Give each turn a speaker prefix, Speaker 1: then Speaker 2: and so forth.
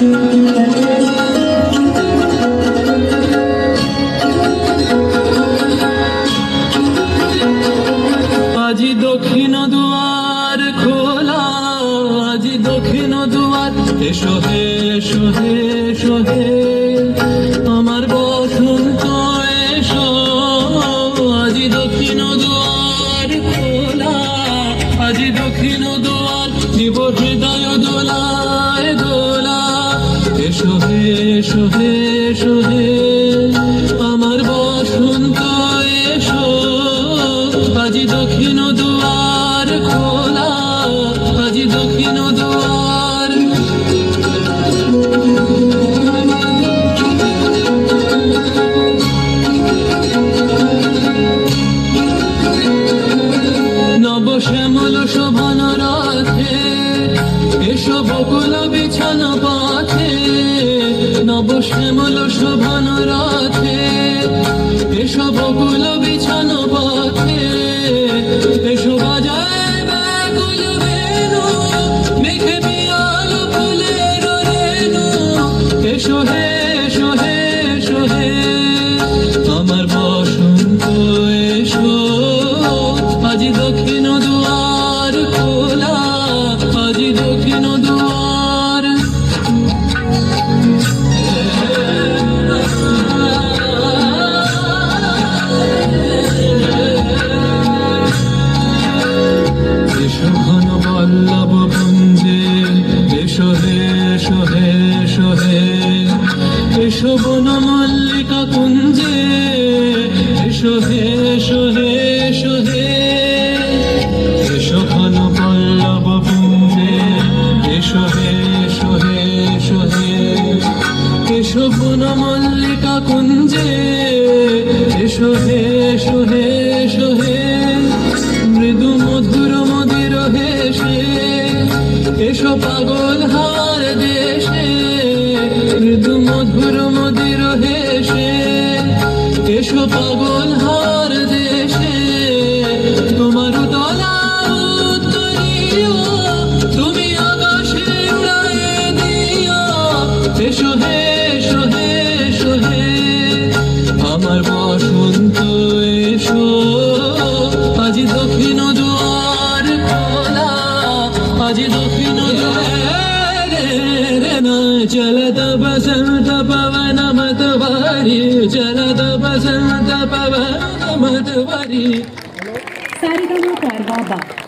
Speaker 1: আজি দক্ষিণ দুয়ার খোলা, আজি দক্ষিণ দুয়ার। এসো হে এসো হে এসো হে। আমার বসন্ত, এসো। আজি দক্ষিণ দুয়ার খোলা, আজি দক্ষিণ দুয়ার। দিব হৃদয় দোলা এসো হে এসো হে আমার বসন্ত এসো। আজি দক্ষিণ দুয়ার খোলা, আজি দক্ষিণ দুয়ার। নব শ্যামল শোভন রাধে বিছানো পাথে। শ্যামল শোভন রাধে এসো বকুল বিছানো পাথে। এসো বাজায় ব্যাকুল বেনু মেঘে পিয়াল ফুলের আমার বসন্ত এসো। আজি দক্ষিণ এসো হে এসো হে মল্লিকা কুঞ্জে, এসো হে এসো হে এসো হে। এসো ঘন বল্লভ পুঞ্জে এসো হে এসো হে এসো হে। কুঞ্জে, এসো পাগল হার দেশে মৃদু মধুর মদির হেসে এসো পাগল হার দেশে। তোমার দলা তুমি আকাশে উড়ায়ে দিও। এসো হে এসো হে, এসো আমার বসন্ত এসো। আজি দক্ষিণ দুয়ার খোলা। আজি দক্ষিণ দুয়ার चलत बसंत पवन मत वारी चलत बसंत पवन मत वारी
Speaker 2: કાર્યક્રમો કરવા બાદ